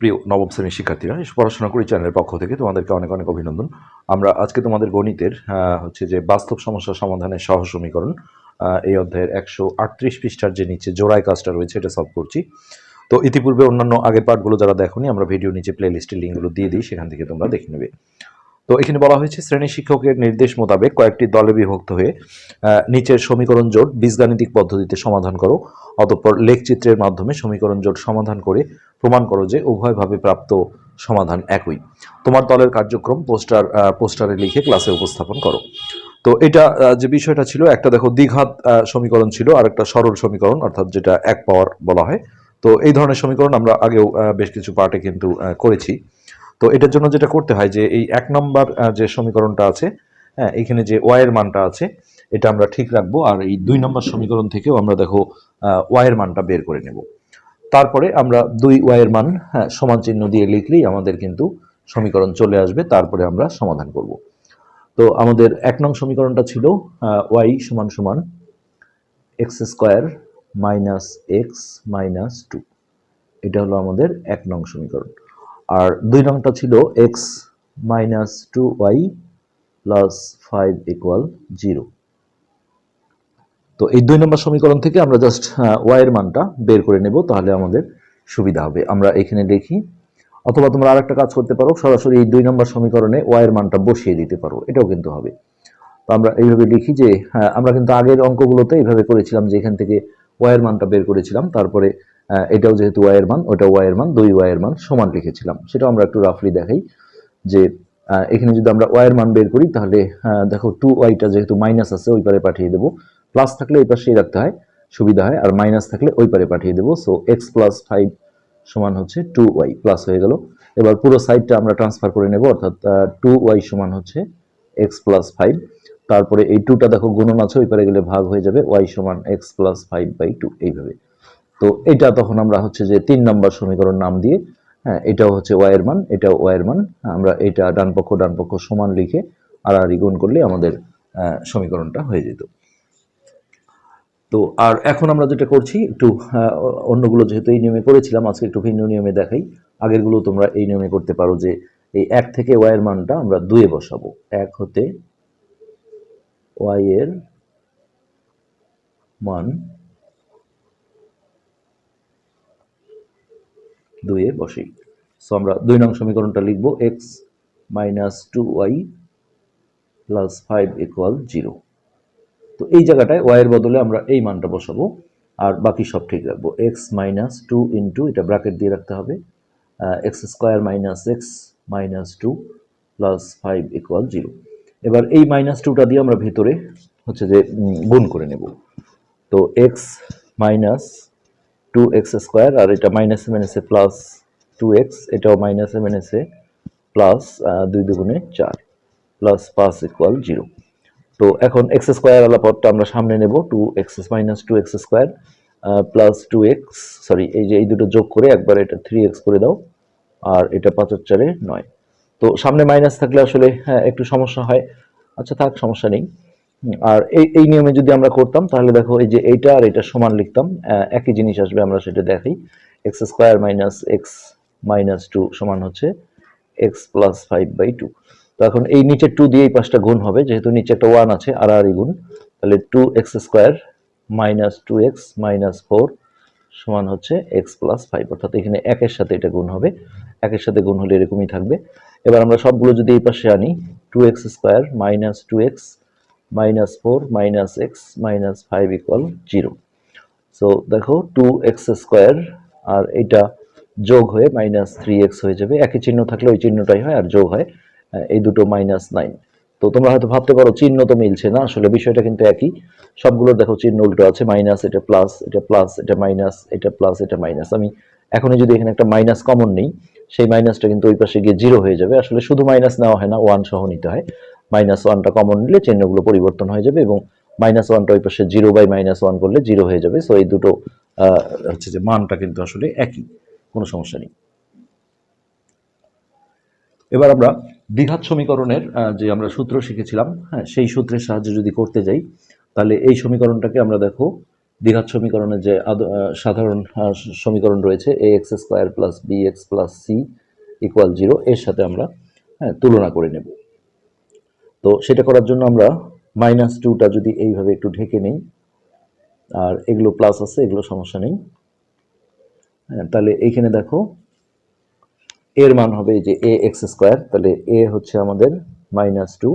প্রিয় নবম শ্রেণির শিক্ষার্থীরা পড়াশোনা করি চ্যানেলের পক্ষ থেকে। তোমাদেরকে অনেক অনেক অভিনন্দন। আমরা আজকে তোমাদের গণিতের হচ্ছে যে বাস্তব সমস্যা সমাধানের সহ সমীকরণ এই অধ্যায়ের একশো আটত্রিশ পৃষ্ঠার যে নিচে জোড়ায় কাজটা রয়েছে, এটা সলভ করছি। তো ইতিপূর্বে অন্যান্য আগের পার্টগুলো যারা দেখোনি, আমরা ভিডিও নিচে প্লে লিস্টের লিঙ্কগুলো দিয়ে দিই, সেখান থেকে তোমরা দেখে নেবে। তো এখানে বলা হয়েছে, শ্রেণি শিক্ষকের নির্দেশ মোতাবেক কয়েকটি দলে বিভক্ত হয়ে নিচের সমীকরণ জোট বীজগাণিতিক পদ্ধতিতে সমাধান করো, অতঃপর লেখচিত্রের মাধ্যমে সমীকরণ জোট সমাধান করে প্রমাণ করো যে উভয়ভাবে প্রাপ্ত সমাধান একই। তোমার দলের কার্যক্রম পোস্টার পোস্টারে লিখে ক্লাসে উপস্থাপন করো। তো এটা যে বিষয়টা ছিল, একটা দেখো দ্বিঘাত সমীকরণ ছিল আর একটা সরল সমীকরণ, অর্থাৎ যেটা এক পাওয়ার বলা হয়। তো এই ধরনের সমীকরণ আমরা আগেও বেশ কিছু পার্টে কিন্তু করেছি। তো এটার জন্য যেটা করতে হয় যে এই এক নম্বর যে সমীকরণটা আছে হ্যাঁ এখানে যে ওয়াই এর মানটা আছে, এটা আমরা ঠিক রাখব। আর এই দুই নম্বর সমীকরণ থেকেও আমরা দেখো ওয়াই এর মানটা বের করে নেব। তারপরে আমরা দুই ওয়াই এর মান হ্যাঁ সমান চিহ্ন দিয়ে লিখলেই আমাদের কিন্তু সমীকরণ চলে আসবে। তারপরে আমরা সমাধান করব। তো আমাদের এক নং সমীকরণটা ছিল ওয়াই সমান সমান X square minus X minus two এটা হলো আমাদের এক নং সমীকরণ। আর দুই নংটা ছিল X minus two Y plus five equal zero তো এই দুই নম্বর সমীকরণ থেকে আমরা জাস্ট ওয়াই এর মানটা বের করে নেব তাহলে আমাদের সুবিধা হবে। আমরা এখানে লিখি অথবা তোমরা আরেকটা কাজ করতে পারো সরাসরি এই দুই নম্বর সমীকরণে ওয়াই এর মানটা বসিয়ে দিতে পারো এটাও কিন্তু হবে। তো আমরা এইভাবে লিখি যে হ্যাঁ, আমরা কিন্তু আগের অঙ্কগুলোতে এইভাবে করেছিলাম যে এখান থেকে ওয়াই এর মানটা বের করেছিলাম তারপরে এটাও যেহেতু ওয়াই এর মান ওটা ওয়াই এর মান দুই ওয়াই এর মান সমান লিখেছিলাম। সেটাও আমরা একটু রাফলি দেখাই যে এখানে যদি আমরা ওয়াই এর মান বের করি, তাহলে দেখো টু ওয়াইটা যেহেতু মাইনাস আছে, ওই পারে পাঠিয়ে দেবো। প্লাস থাকলে ওই পাশেই রাখতে হয়, সুবিধা হয়। আর মাইনাস থাকলে ওই পারে পাঠিয়ে দেবো। সো এক্স প্লাস ফাইভ সমান হচ্ছে টু ওয়াই প্লাস হয়ে গেল। এবার পুরো সাইডটা আমরা ট্রান্সফার করে নেব, অর্থাৎ টু ওয়াই সমান হচ্ছে এক্স প্লাস ফাইভ তারপরে এই টুটা দেখো গুণন আছে, ওই পারে গেলে ভাগ হয়ে যাবে ওয়াই সমান X plus five by two এইভাবে। তো এটা তখন আমরা হচ্ছে যে তিন নম্বর সমীকরণ নাম দিয়ে হ্যাঁ এটাও হচ্ছে ওয়াই এর মান, এটাও ওয়াই এর মান, আমরা এটা ডান পক্ষ ডান পক্ষ সমান লিখে আর গুণ করলে আমাদের সমীকরণটা হয়ে যেত। তো আর এখন আমরা যেটা করছি, একটু অন্যগুলো যেহেতু এই নিয়মে করেছিলাম, আজকে একটু ভিন্ন নিয়মে দেখাই। আগেরগুলো তোমরা এই নিয়মে করতে পারো যে এই এক থেকে ওয়াই এর মানটা আমরা দুয়ে বসাবো। এক হতে ওয়াই এর মান দুয়ে বসি। সো আমরা দুই নং সমীকরণটা লিখব X minus two Y plus five equal zero তো এই জায়গাটায় ওয়াইয়ের বদলে আমরা এই মানটা বসাবো, আর বাকি সব ঠিক রাখব। এক্স মাইনাস টু ইন্টু এটা ব্র্যাকেট দিয়ে রাখতে হবে X square minus X minus two plus five equal zero এবার এই মাইনাস টুটা দিয়ে আমরা ভেতরে হচ্ছে যে গুণ করে নেব। তো X minus two X square আর এটা মাইনাস মাইনাসে প্লাস টু এক্স এটাও মাইনাসে মাইনাসে প্লাস দুই দুগুণে চার প্লাস পাঁচ ইকুয়াল জিরো তো এখন এক্স স্কোয়ার আলা পদটা আমরা সামনে নেব two X minus two X square plus two X sorry এই যে এই দুটো যোগ করে একবার এটা থ্রি এক্স করে দাও, আর এটা পাঁচের চারে নয়। তো সামনে মাইনাস থাকলে আসলে হ্যাঁ একটু সমস্যা হয়। আচ্ছা থাক, সমস্যা নেই। আর এই এই নিয়মে যদি আমরা করতাম, তাহলে দেখো এই যে এইটা আর এটা সমান লিখতাম একই জিনিস আসবে, আমরা সেটা দেখাই X square minus X minus two সমান হচ্ছে X plus five by two তো এখন এই নিচে টু দিয়ে এই পাঁচটা গুণ হবে, যেহেতু নিচে একটা ওয়ান আছে, আর আর গুণ, তাহলে two X square minus two X minus four সমান হচ্ছে এক্স প্লাস ফাইভ অর্থাৎ এখানে একের সাথে এটা গুণ হবে, একের সাথে গুণ হলে এরকমই থাকবে। এবার আমরা সবগুলো যদি এই পাশে আনি two X square minus two X minus four minus X minus five equal zero so দেখো টু এক্স স্কোয়ার আর এটা যোগ হয়ে মাইনাস থ্রি এক্স হয়ে যাবে। একই চিহ্ন থাকলে ওই চিহ্নটাই হয় আর যোগ হয় এই দুটো মাইনাস নাইন তো তোমরা হয়তো ভাবতে পারো, চিহ্ন তো মিলছে না। আসলে বিষয়টা কিন্তু একই। সবগুলোর দেখো, চিহ্ন উল্টো আছে মাইনাস এটা প্লাস এটা প্লাস এটা মাইনাস এটা প্লাস এটা মাইনাস আমি এখনই যদি এখানে একটা মাইনাস কমন নেই, সেই মাইনাসটা কিন্তু ওই পাশে গিয়ে জিরো হয়ে যাবে। আসলে শুধু মাইনাস নেওয়া হয় না ওয়ান সহ নিতে হয়। মাইনাস ওয়ানটা কমন নিলে চিহ্নগুলো পরিবর্তন হয়ে যাবে এবং মাইনাস ওয়ানটা ওই পাশে জিরো বাই মাইনাস ওয়ান করলে জিরো হয়ে যাবে। সো এই দুটো হচ্ছে যে মানটা কিন্তু আসলে একই, কোনো সমস্যা নেই। এবার আমরা দ্বিঘাত সমীকরণের যে আমরা সূত্র শিখেছিলাম হ্যাঁ সেই সূত্রের সাহায্যে যদি করতে যাই, তাহলে এই সমীকরণটাকে আমরা দেখো, দ্বিঘাত সমীকরণের যে সাধারণ সমীকরণ রয়েছে A X square plus B X plus C equal zero এর সাথে আমরা হ্যাঁ তুলনা করে নেব। তো সেটা করার জন্য আমরা মাইনাস টুটা যদি এইভাবে একটু ঢেকে নেই, আর এগুলো প্লাস আছে, এগুলো সমস্যা নেই। হ্যাঁ তাহলে এইখানে দেখো, এর মান হবে যে এ এক্স স্কোয়ার তাহলে এ হচ্ছে আমাদের মাইনাস টু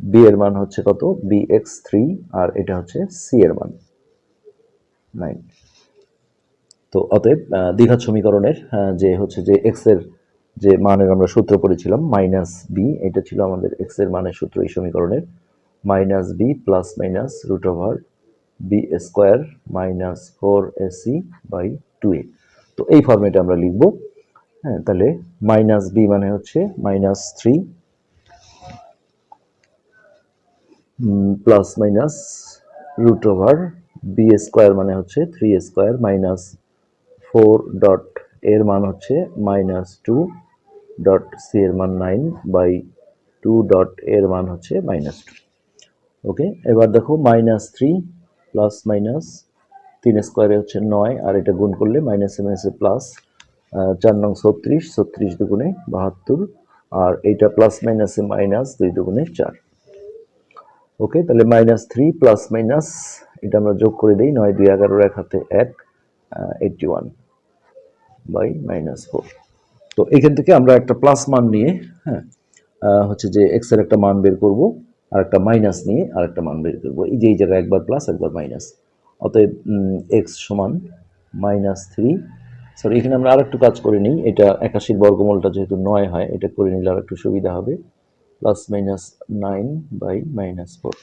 বি এর মান হচ্ছে কত? বি এক্স থ্রি আর এটা হচ্ছে সি এর মান নাইন তো অতএব দ্বিঘাত সমীকরণের যে হচ্ছে যে এক্সের যে মানের আমরা সূত্র পড়েছিলাম মাইনাস বি এটা ছিল আমাদের এক্সের মানের সূত্র এই সমীকরণের। Minus B plus minus root over B square minus four AC by two A তো এই ফর্মেটে আমরা লিখব। হ্যাঁ তাহলে মাইনাস বি মানে হচ্ছে minus three plus minus root over B square মানে হচ্ছে three square minus four dot এর মান হচ্ছে মাইনাস টু ডট সি এর মান নাইন বাই টু ডট এর মান হচ্ছে মাইনাস টু। ওকে, এবার দেখো মাইনাস থ্রি প্লাস মাইনাস তিন স্কোয়ারে হচ্ছে নয়, আর এটা গুণ করলে মাইনাসে মাইনাসে প্লাস চার নং ছত্রিশ ছত্রিশ দুগুণে বাহাত্তর, আর এইটা প্লাস মাইনাসে মাইনাস দুই দুগুণে চার। ওকে, তাহলে মাইনাস থ্রি প্লাস মাইনাস, এটা আমরা যোগ করে দিই, নয় দুই এগারোর এক হাতে এক eighty one by minus four তো এখান থেকে আমরা একটা প্লাস মান নিয়ে হ্যাঁ হচ্ছে যে এক্সের একটা মান বের করব, আর একটা মাইনাস নিয়ে আর একটা মান বের করব। এই যে এই জায়গায় একবার প্লাস একবার মাইনাস অতএব এক্স সমান মাইনাস থ্রি সরি এখানে আমরা আর একটু কাজ করে নিই। এটা একাশির বর্গমূলটা যেহেতু নয় হয়, এটা করে নিলে আর একটু সুবিধা হবে। Plus minus nine by minus four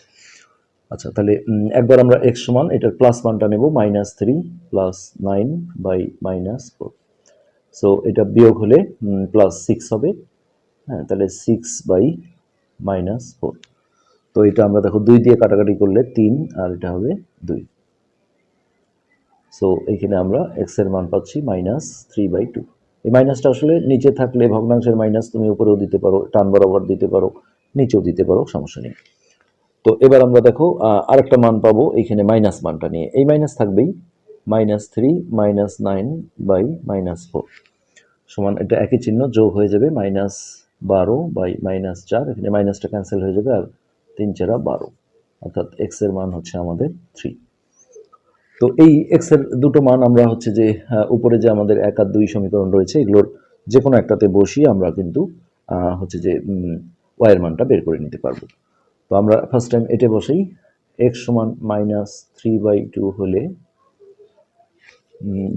আচ্ছা তাহলে একবার আমরা এক্স সমান, এটার প্লাস মানটা নেব minus three plus nine by minus four so এটা বিয়োগ হলে প্লাস সিক্স হবে। হ্যাঁ তাহলে সিক্স বাই মাইনাস ফোর তো এটা আমরা দেখো দুই দিয়ে কাটাকাটি করলে তিন, আর এটা হবে দুই। সো এখানে আমরা এক্সের মান পাচ্ছি মাইনাস থ্রি বাই টু এই মাইনাসটা আসলে নিচে থাকলে ভগ্নাংশের মাইনাস তুমি উপরেও দিতে পারো টান বরাবর দিতে পারো, নিচেও দিতে পারো, সমস্যা নেই। তো এবার আমরা দেখো আরেকটা মান পাবো এখানে মাইনাস মানটা নিয়ে। এই মাইনাস থাকবেই minus three minus nine by minus four. সমান এটা একই চিহ্ন যোগ হয়ে যাবে মাইনাস বারো বাই মাইনাস চার। এখানে মাইনাসটা ক্যান্সেল হয়ে যাবে আর তিন চারা বারো। অর্থাৎ এক্সের মান হচ্ছে আমাদের থ্রি তো এই এক্সের দুটো মান আমরা হচ্ছে যে উপরে যে আমাদের এক আর দুই সমীকরণ রয়েছে, এগুলোর যে কোনো একটাতে বসিয়ে আমরা কিন্তু হচ্ছে যে ওয়াই এর মানটা বের করে নিতে পারব। তো আমরা ফার্স্ট টাইম এটা বসেই এক্স সমান মাইনাস থ্রি বাই টু হলে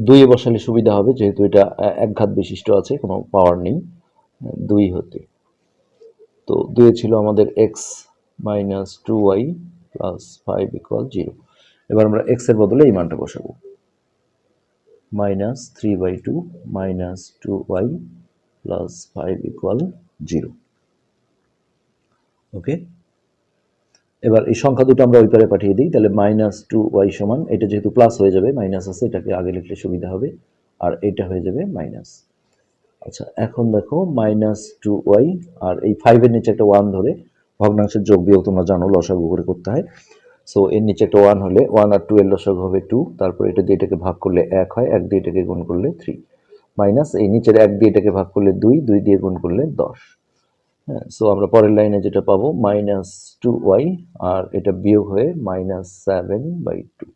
দুইয়ে বসালে সুবিধা হবে, যেহেতু এটা একঘাত বিশিষ্ট আছে, কোনো পাওয়ার নেই দুই হতে। তো দুয়ে ছিল আমাদের X minus two Y plus five equal zero এবার আমরা এক্সের বদলে এই মানটা বসাবো। Minus three by two minus two Y plus five equal zero okay এবার এই সংখ্যা দুটো আমরা ওই পারে পাঠিয়ে দিই, তাহলে মাইনাস টু ওয়াই সমান, এটা যেহেতু প্লাস হয়ে যাবে মাইনাস আছে, এটাকে আগে লিখলে সুবিধা হবে, আর এটা হয়ে যাবে মাইনাস আচ্ছা এখন দেখো মাইনাস টু ওয়াই আর এই ফাইভের নিচে একটা ওয়ান ধরে, ভগ্নাংশের যোগ বিয়োগ তোমরা জানো, লসাগু করে করতে হয়। সো এর নিচে একটা ওয়ান হলে ওয়ান আর টু এর লসাগু হবে টু তারপর এটা দিয়ে এটাকে ভাগ করলে এক হয়, এক দিয়ে এটাকে গুণ করলে থ্রি মাইনাস এই নিচের এক দিয়ে এটাকে ভাগ করলে দুই দুই দিয়ে গুণ করলে দশ। হ্যাঁ সো আমরা পরের লাইনে যেটা পাবো মাইনাস টু ওয়াই আর এটা বিয়োগ হয়ে মাইনাস সেভেন বাই টু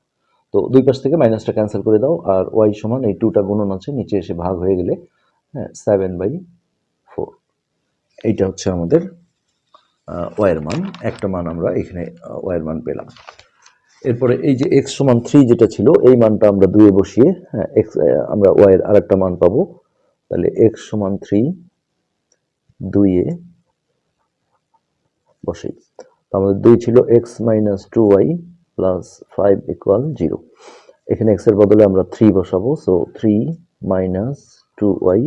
তো দুই পাশ থেকে মাইনাসটা ক্যান্সেল করে দাও, আর ওয়াই সমান এই টুটা গুণন আছে, নিচে এসে ভাগ হয়ে গেলে হ্যাঁ সেভেন বাই ফোর এইটা হচ্ছে আমাদের ওয়াইয়ের মান। একটা মান আমরা এখানে ওয়াইয়ের মান পেলাম। এরপরে এই যে এক্স সমান থ্রি যেটা ছিল, এই মানটা আমরা দুয়ে বসিয়ে হ্যাঁ এক্স আমরা ওয়াইয়ের আরেকটা মান পাবো। তাহলে এক্স সমান থ্রি দুইয়ে বসেই। তো আমাদের দুই ছিল X minus two Y plus five equal zero এখানে এক্সের বদলে আমরা থ্রি বসাবো so three minus two Y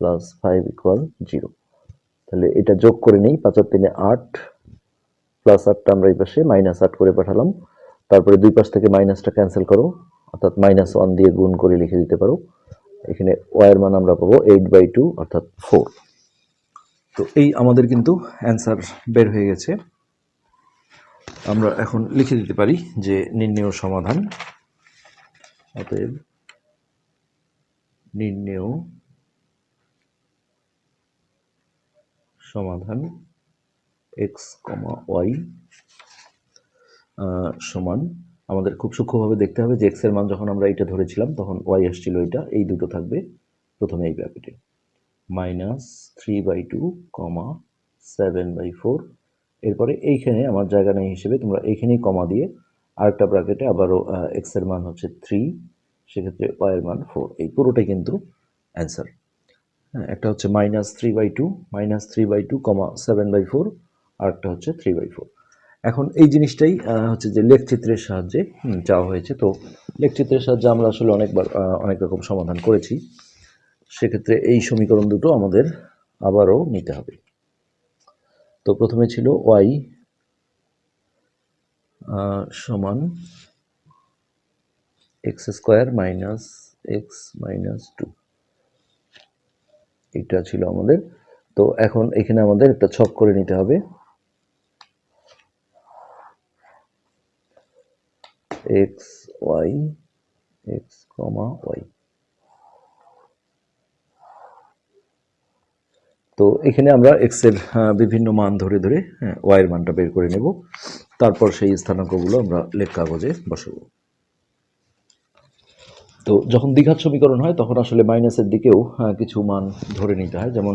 plus five equal zero তাহলে এটা যোগ করে নেই পাঁচার তিনে আট প্লাস আটটা আমরা এই পাশে মাইনাস আট করে পাঠালাম। তারপরে দুই পাশ থেকে মাইনাসটা ক্যান্সেল করো, অর্থাৎ মাইনাস ওয়ান দিয়ে গুণ করে লিখে দিতে পারো। এখানে ওয়াইয়ের মান আমরা পাবো এইট বাই টু অর্থাৎ ফোর তো এই আমাদের কিন্তু অ্যান্সার বের হয়ে গেছে। আমরা এখন লিখে দিতে পারি যে নির্ণেয় সমাধান। অতএব নির্ণেয় সমাধান এক্স কমা ওয়াই সমান আমাদের খুব সূক্ষ্মভাবে দেখতে হবে যে এক্সের মান যখন আমরা এটা ধরেছিলাম তখন ওয়াই আসছিল এটা এই দুটো থাকবে প্রথমে এই ব্র্যাকেটে minus three by two comma seven by four এরপরে এইখানে আমার জায়গা নেই হিসেবে তোমরা এইখানেই কমা দিয়ে আরেকটা ব্র্যাকেটে আবারও এক্সের মান হচ্ছে থ্রি সেক্ষেত্রে ওয়াই এর মান ফোর এই পুরোটাই কিন্তু অ্যান্সার হ্যাঁ একটা হচ্ছে minus three by two minus three by two comma seven by four আরেকটা হচ্ছে থ্রি বাই ফোর এখন এই জিনিসটাই হচ্ছে যে লেখচিত্রের সাহায্যে চাওয়া হয়েছে। তো লেখচিত্রের সাহায্যে আমরা আসলে অনেকবার অনেক রকম সমাধান করেছি। সেক্ষেত্রে এই সমীকরণ দুটো আমাদের আবারও নিতে হবে। তো প্রথমে ছিল ওয়াই সমান X square minus X minus two এটা ছিল আমাদের। তো এখন এখানে আমাদের একটা ছক করে নিতে হবে। এক্স ওয়াই এক্স কমা ওয়াই তো এখানে আমরা এক্সের আহ, বিভিন্ন মান ধরে ধরে ওয়াই এর মানটা বের করে নেব। তারপর সেই স্থানাঙ্কগুলো আমরা লেখ কাগজে বসাবো। তো যখন দ্বিঘাত সমীকরণ হয় তখন আসলে মাইনাসের দিকেও কিছু মান ধরে নিতে হয়। যেমন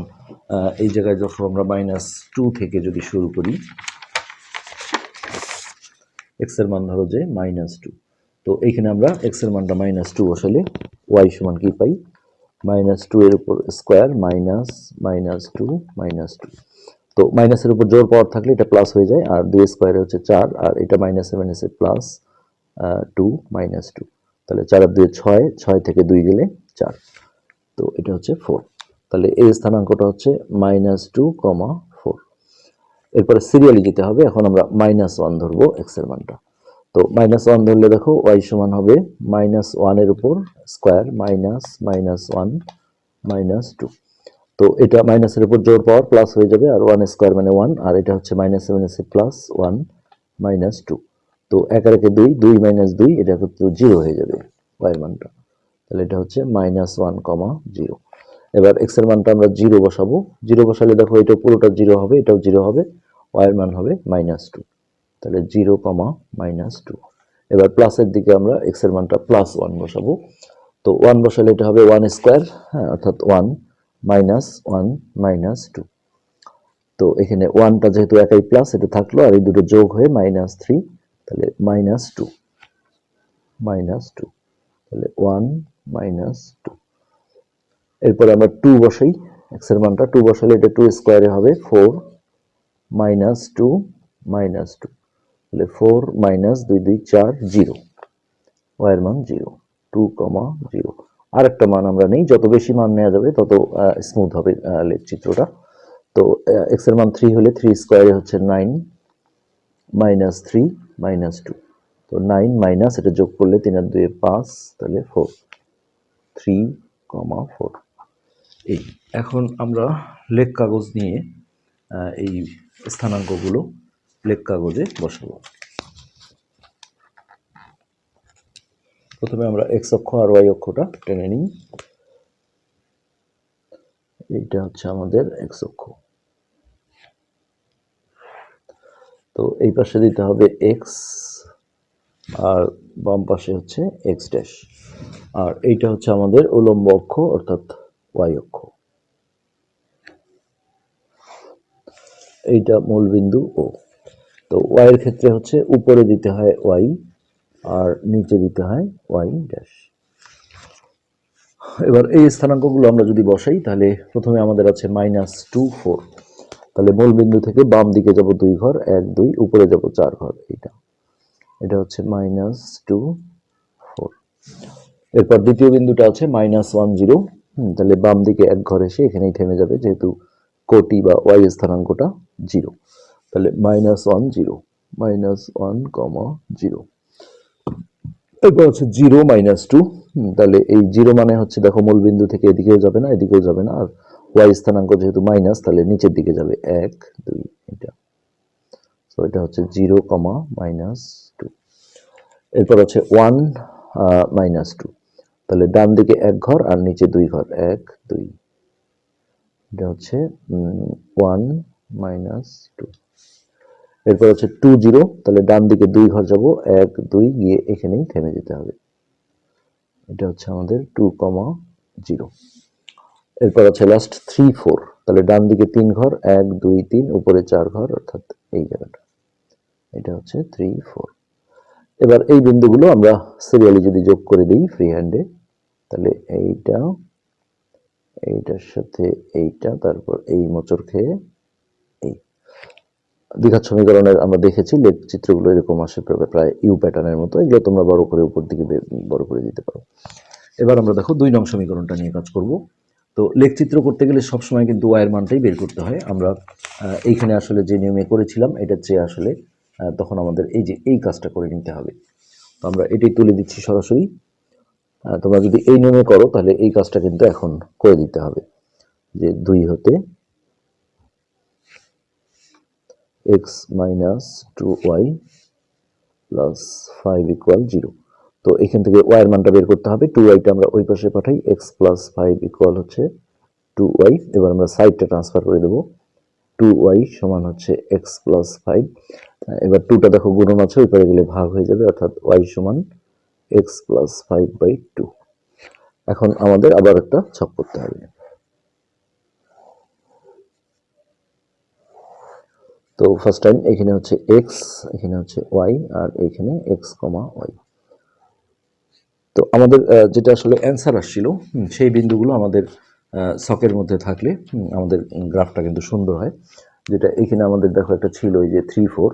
এই জায়গায় যখন আমরা মাইনাস টু থেকে যদি শুরু করি এক্সের মান ধরো যে মাইনাস টু তো এইখানে আমরা এক্সের মানটা মাইনাস টু বসালে ওয়াই সমান কি পাই? মাইনাস টু এর উপর square minus minus two minus two তো মাইনাসের উপর জোর পাওয়ার থাকলে এটা প্লাস হয়ে যায়, আর দুই স্কোয়ারে হচ্ছে চার, আর এটা মাইনাসে মাইনাসে প্লাস টু মাইনাস টু তাহলে চার আর দুই ছয় ছয় থেকে দুই গেলে চার। তো এটা হচ্ছে ফোর তাহলে এই স্থানাঙ্কটা হচ্ছে মাইনাস টু কমা ফোর এরপরে সিরিয়ালি যেতে হবে, এখন আমরা মাইনাস ওয়ান ধরবো এক্সের মানটা। তো মাইনাস ওয়ান ধরলে দেখো ওয়াই সমান হবে মাইনাস ওয়ানের উপর square minus minus one minus two তো এটা মাইনাসের উপর জোর পাওয়ার প্লাস হয়ে যাবে আর ওয়ান স্কোয়ার মানে ওয়ান আর এটা হচ্ছে মাইনাস মাইনাসে প্লাস ওয়ান মাইনাস টু তো এক দুই দুই মাইনাস দুই, এটা কিন্তু জিরো হয়ে যাবে ওয়াইয়ের মানটা। তাহলে এটা হচ্ছে মাইনাস ওয়ান কমা জিরো এবার এক্সের মানটা আমরা জিরো বসাবো। জিরো বসালে দেখো এটা পুরোটা জিরো হবে, এটাও জিরো হবে ওয়াইয়ের মান হবে মাইনাস টু তাহলে জিরো কমা মাইনাস টু। এবার প্লাসের দিকে আমরা এক্সের মানটা প্লাস ওয়ান বসাবো। তো ওয়ান বসালে এটা হবে ওয়ান স্কোয়ার হ্যাঁ অর্থাৎ one minus one minus two তো এখানে ওয়ানটা যেহেতু একাই প্লাস এটা থাকল, আর এই দুটো যোগ হয়ে মাইনাস থ্রি তাহলে মাইনাস টু মাইনাস টু তাহলে ওয়ান মাইনাস টু এরপরে আমরা টু বসাই এক্সের মানটা টু বসালে এটা টু স্কোয়ারে হবে four minus two minus two তাহলে ফোর মাইনাস দুই দুই চার জিরো ওয়াইয়ের মান জিরো টু কমা জিরো আরেকটা মান আমরা নেই, যত বেশি মান নেওয়া যাবে তত স্মুথ হবে চিত্রটা। তো এক্সের মান থ্রি হলে থ্রি স্কোয়ারে হচ্ছে nine minus three minus two তো নাইন মাইনাস এটা যোগ করলে তিন আর দুয়ে পাঁচ, তাহলে ফোর থ্রি কমা ফোর এই, এখন আমরা লেখ কাগজ নিয়ে এই স্থানাঙ্কগুলো লেখ কাগজে বসাবো। প্রথমে আমরা এক্স অক্ষ আর ওয়াই অক্ষটা টেনে নিই। এইটা হচ্ছে আমাদের এক্স অক্ষ। তো এই পাশে দিতে হবে এক্স আর বাম পাশে হচ্ছে এক্স ড্যাশ। আর এইটা হচ্ছে আমাদের উলম্ব অক্ষ, অর্থাৎ ওয়াই অক্ষ। এইটা মূলবিন্দু ও। তো ওয়াই এর ক্ষেত্রে হচ্ছে উপরে দিতে হয় ওয়াই আর নিচে দিতে হয় ওয়াই ড্যাশ এবার এই স্থানাঙ্কগুলো আমরা যদি বসাই, তাহলে প্রথমে আমাদের আছে মাইনাস টু ফোর তাহলে মূল বিন্দু থেকে বাম দিকে যাব দুই ঘর, এক, দুই, উপরে যাব চার ঘর, এইটা। এটা হচ্ছে মাইনাস টু ফোর এরপর দ্বিতীয় বিন্দুটা আছে মাইনাস ওয়ান জিরো তাহলে বাম দিকে এক ঘর এসে এখানেই থেমে যাবে, যেহেতু কোটি বা ওয়াই স্থানাঙ্কটা জিরো তাহলে minus one zero minus one কমা জিরো এরপর হচ্ছে জিরো মাইনাস টু তাহলে এই জিরো মানে হচ্ছে দেখো মূল বিন্দু থেকে এদিকেও যাবে না, এদিকেও যাবে না, আর ওয়াই স্থানাঙ্ক যেহেতু মাইনাস তাহলে নিচের দিকে যাবে এক, দুই, এটা। সো এটা হচ্ছে জিরো কমা মাইনাস টু এরপর হচ্ছে ওয়ান মাইনাস টু তাহলে ডান দিকে এক ঘর আর নিচে দুই ঘর, এক, দুই। এটা হচ্ছে ওয়ান মাইনাস টু এরপর হচ্ছে টু জিরো তাহলে ডান দিকে দুই ঘর যাব, এক, দুই, গিয়ে এখানেই থেমে যেতে হবে। এটা হচ্ছে আমাদের টু কমা জিরো এরপর আছে লাস্ট থ্রি ফোর তাহলে ডান দিকে তিন ঘর, এক, দুই, তিন, উপরে চার ঘর, অর্থাৎ এই জায়গাটা। এটা হচ্ছে থ্রি ফোর এবার এই বিন্দুগুলো আমরা সিরিয়ালি যদি যোগ করে দিই ফ্রি হ্যান্ডে তাহলে এইটা, এইটার সাথে এইটা, তারপর এই মোচর খেয়ে দ্বিঘাত সমীকরণের আমরা দেখেছি লেখ চিত্রগুলো এরকম আসে প্রায়- ইউ প্যাটার্নের মতো, এগুলো তোমরা বড় করে উপর দিকে বড় করে দিতে পারো। এবার আমরা দেখো দুই নং সমীকরণটা নিয়ে কাজ করব। তো লেখচিত্র করতে গেলে সবসময় কিন্তু ওয়াইয়ের মানটাই বের করতে হয়। আমরা এইখানে আসলে যে নিয়মে করেছিলাম, এটার চেয়ে আসলে তখন আমাদের এই যে এই কাজটা করে নিতে হবে। তো আমরা এটাই তুলে দিচ্ছি সরাসরি। তোমরা যদি এই নিয়মে করো, তাহলে এই কাজটা কিন্তু এখন করে দিতে হবে। যে দুই হতে X minus two Y plus five equal zero তো এখান থেকে ওয়াইয়ের মানটা বের করতে হবে। টু ওয়াইটা আমরা ওই পাশে পাঠাই এক্স প্লাস ফাইভ ইকুয়াল হচ্ছে টু ওয়াই এবার আমরা সাইডটা ট্রান্সফার করে দেবো। টু ওয়াই সমান হচ্ছে এক্স প্লাস ফাইভ এবার টুটা দেখো গুণন আছে, ওই পারে গেলে ভাগ হয়ে যাবে, অর্থাৎ ওয়াই সমান X plus five by two এখন আমাদের আবার একটা ছক করতে হবে। তো ফার্স্ট টাইম এখানে হচ্ছে এক্স এখানে হচ্ছে ওয়াই আর এখানে এক্স কমা ওয়াই তো আমাদের যেটা আসলে অ্যান্সার আসছিল সেই বিন্দুগুলো আমাদের সকের মধ্যে থাকলে আমাদের গ্রাফটা কিন্তু সুন্দর হয়। যেটা এখানে আমাদের দেখো একটা ছিল এই যে থ্রি ফোর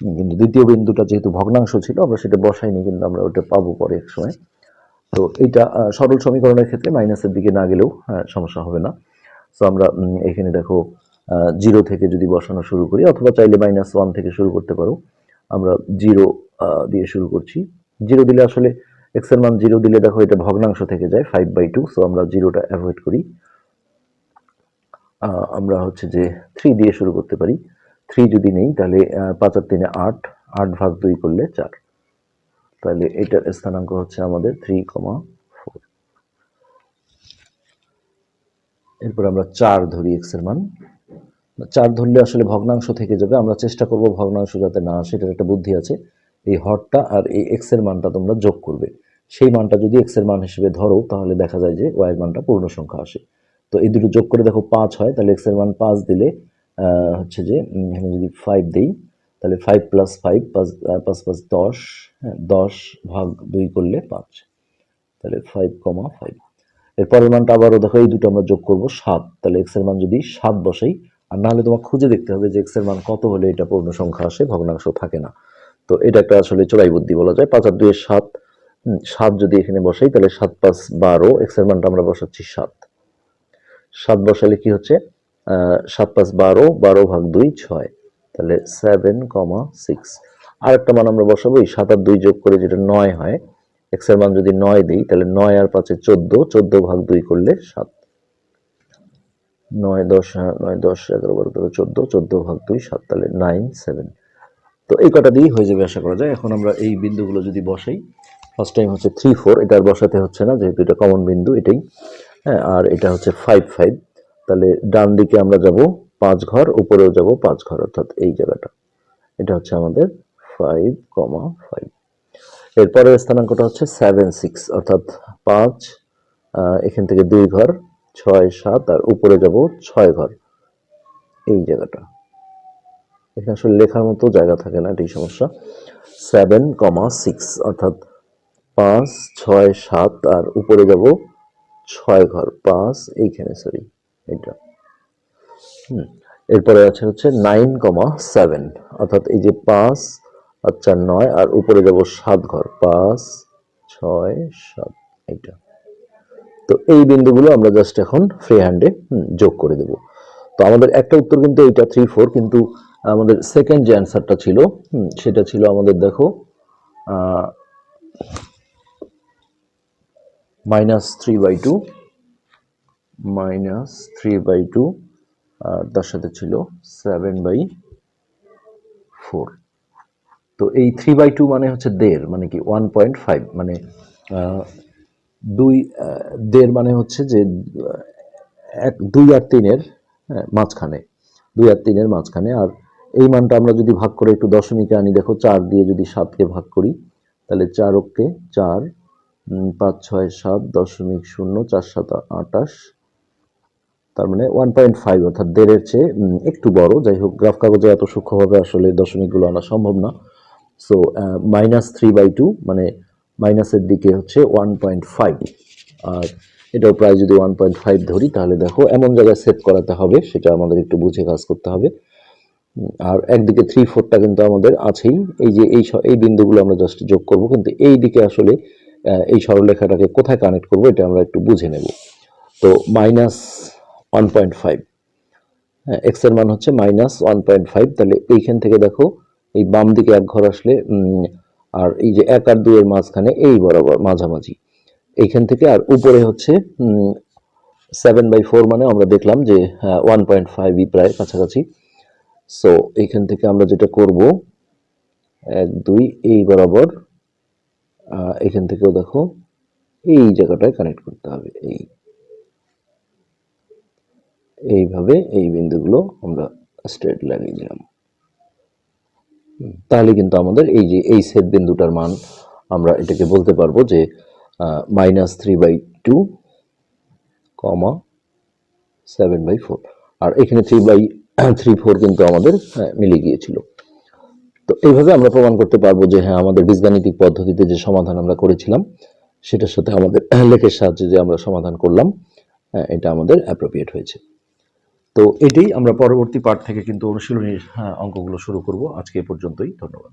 কিন্তু দ্বিতীয় বিন্দুটা যেহেতু ভগ্নাংশ ছিল আমরা সেটা বসাইনি কিন্তু আমরা ওটা পাবো পরে এক সময় তো আহ, সরল সমীকরণের ক্ষেত্রে মাইনাসের দিকে না গেলেও হ্যাঁ, সমস্যা হবে না। তো আমরা এখানে দেখো জিরো থেকে যদি বসানো শুরু করি, অথবা চাইলে মাইনাস ওয়ান থেকে শুরু করতে পারো। আমরা জিরো দিয়ে শুরু করছি। জিরো দিলে আসলে এক্সের মান জিরো দিলে দেখো এটা ভগ্নাংশ থেকে যায় ফাইভ বাই টু সো আমরা জিরোটা অ্যাভয়েড করি। আমরা হচ্ছে যে থ্রি দিয়ে শুরু করতে পারি। থ্রি যদি নেই, তাহলে পাঁচ আর তিনে আট আট ভাগ দুই করলে চার। তাহলে এটার স্থানাঙ্ক হচ্ছে আমাদের থ্রি কমা ফোর এরপর আমরা চার ধরি এক্সের মান। চার ধরলে আসলে ভগ্নাংশ থেকে যাবে। আমরা চেষ্টা করব ভগ্নাংশ যাতে না আসে, এটার একটা বুদ্ধি আছে। এই হরটা আর এই এক্সের মানটা তোমরা যোগ করবে। সেই মানটা যদি এক্সের মান হিসেবে ধরো, তাহলে দেখা যায় যে ওয়াই এর মানটা পূর্ণ সংখ্যা আসে। তো এই দুটো যোগ করে দেখো পাঁচ হয়, তাহলে এক্সের মান পাঁচ দিলে হচ্ছে যে এখানে যদি ফাইভ দিই, তাহলে ফাইভ প্লাস ফাইভ পাঁচ পাঁচ পাঁচ দশ হ্যাঁ দশ ভাগ দুই করলে পাঁচ। তাহলে ফাইভ কমা ফাইভ এর পরের মানটা আবারও দেখো, এই দুটো আমরা যোগ করব সাত। তাহলে এক্সের মান যদি সাত বসাই আর নাহলে তোমার খুঁজে দেখতে হবে যে এক্সের মান কত হলে এটা পূর্ণ সংখ্যা আসে, ভগ্নাংশ থাকে না। তো এটা একটা আসলে চোরাই বুদ্ধি বলা যায়। পাঁচ আর দুইয়ের সাত সাত যদি এখানে বসাই, তাহলে সাত পাঁচ বারো এক্সের মানটা আমরা বসাচ্ছি সাত। সাত বসালে কি হচ্ছে? সাত পাঁচ বারো বারো ভাগ দুই, ছয়। তাহলে সেভেন কমা সিক্স আর একটা মান আমরা বসাবো, এই সাত আর দুই যোগ করে যেটা নয় হয় এক্সের মান যদি নয় দিই, তাহলে নয় আর পাঁচে চোদ্দ চোদ্দ ভাগ দুই করলে সাত। নয় দশ হ্যাঁ, নয় দশ এগারো বারো তেরো চোদ্দ চোদ্দ ভাগ দুই সাত তাহলে নাইন সেভেন তো এই কটা দিয়েই হয়ে যাবে আশা করা যায়। এখন আমরা এই বিন্দুগুলো যদি বসাই ফার্স্ট টাইম হচ্ছে থ্রি ফোর এটা আর বসাতে হচ্ছে না যেহেতু এটা কমন বিন্দু এটাই। হ্যাঁ আর এটা হচ্ছে ফাইভ ফাইভ তাহলে ডান দিকে আমরা যাব পাঁচ ঘর উপরেও যাব পাঁচ ঘর অর্থাৎ এই জায়গাটা। এটা হচ্ছে আমাদের ফাইভ কমা ফাইভ এরপরের স্থানাঙ্কটা হচ্ছে সেভেন সিক্স অর্থাৎ পাঁচ এখান থেকে দুই ঘর ছয় সাত আর উপরে যাব ছয় ঘর। এই জায়গাটা। এখানে আসলে লেখার মতো জায়গা থাকে না, এটাই সমস্যা। সেভেন কমা সিক্স, অর্থাৎ পাঁচ, ছয়, সাত আর উপরে যাব ছয় ঘর। পাঁচ, এইখানে সরি এটা হুম, এরপরে আছে হচ্ছে নাইন কমা সেভেন, অর্থাৎ এই যে পাঁচ আর চার নয়, আর উপরে যাব সাত ঘর। পাঁচ, ছয়, সাত, এইটা। তো এই বিন্দুগুলো আমরা জাস্ট এখন ফ্রি হ্যান্ডে যোগ করে দেব। তো আমাদের একটা উত্তর কিন্তু এইটা থ্রি ফোর কিন্তু আমাদের সেকেন্ড যে অ্যান্সারটা ছিল সেটা ছিল আমাদের দেখো minus three by two minus three by two আর তার সাথে ছিল সেভেন বাই ফোর তো এই থ্রি বাই টু মানে হচ্ছে দেড় মানে কি ওয়ান পয়েন্ট ফাইভ মানে দুই দেড় মানে হচ্ছে যে এক, দুই আর তিনের মাঝখানে। দুই আর তিনের মাঝখানে। আর এই মানটা আমরা যদি ভাগ করে একটু দশমিকে আনি, দেখো চার দিয়ে যদি সাতকে ভাগ করি, তাহলে চার অক্ষে চার পাঁচ, ছয়, সাত, দশমিক শূন্য, চার, সাত, আটাশ, তার মানে ওয়ান পয়েন্ট ফাইভ অর্থাৎ দেড়ের চেয়ে একটু বড়। যাই হোক, গ্রাফ কাগজে এত সূক্ষ্মভাবে আসলে দশমিকগুলো আনা সম্ভব না। So minus three by two মানে মাইনাসের দিকে হচ্ছে ওয়ান পয়েন্ট ফাইভ আর এটাও প্রায় যদি ওয়ান পয়েন্ট ফাইভ ধরি, তাহলে দেখো এমন জায়গায় সেট করাতে হবে, সেটা আমাদের একটু বুঝে কাজ করতে হবে। আর একদিকে থ্রি ফোরটা কিন্তু আমাদের আছেই। এই যে এই এই বিন্দুগুলো আমরা জাস্ট যোগ করব, কিন্তু এই দিকে আসলে এই সরলরেখাটাকে কোথায় কানেক্ট করব, এটা আমরা একটু বুঝে নেব। তো মাইনাস ওয়ান পয়েন্ট ফাইভ এক্সের মান হচ্ছে মাইনাস ওয়ান পয়েন্ট ফাইভ তাহলে এইখান থেকে দেখো, এই বাম দিকে এক ঘর আসলে আর এই যে এক আর দুইয়ের মাঝখানে এই বরাবর মাঝামাঝি। এইখান থেকে আর উপরে হচ্ছে সেভেন বাই ফোর মানে আমরা দেখলাম যে ওয়ান পয়েন্ট ফাইভই প্রায় কাছাকাছি। সো এইখান থেকে আমরা যেটা করব, এক, দুই, এই বরাবর এখান থেকেও দেখো, এই জায়গাটায় কানেক্ট করতে হবে, এই। এইভাবে এই বিন্দুগুলো আমরা স্ট্রেট লাগিয়ে দিলাম। তাহলে কিন্তু আমাদের এই যে এই সেট বিন্দুটার মান আমরা এটাকে বলতে পারব যে minus three by two comma seven by four আর এখানে থ্রি বাই থ্রি ফোর কিন্তু আমাদের মিলে গিয়েছিল। তো এইভাবে আমরা প্রমাণ করতে পারব যে হ্যাঁ আমাদের বীজগাণিতিক পদ্ধতিতে যে সমাধান আমরা করেছিলাম, সেটার সাথে আমাদের লেখের সাহায্যে যে আমরা সমাধান করলাম এটা আমাদের অ্যাপ্রোপ্রিয়েট হয়েছে। তো এটাই আমরা পরবর্তী পাঠ থেকে কিন্তু অনুশীলনীর হ্যাঁ, অঙ্কগুলো শুরু করব। আজকে পর্যন্তই। ধন্যবাদ।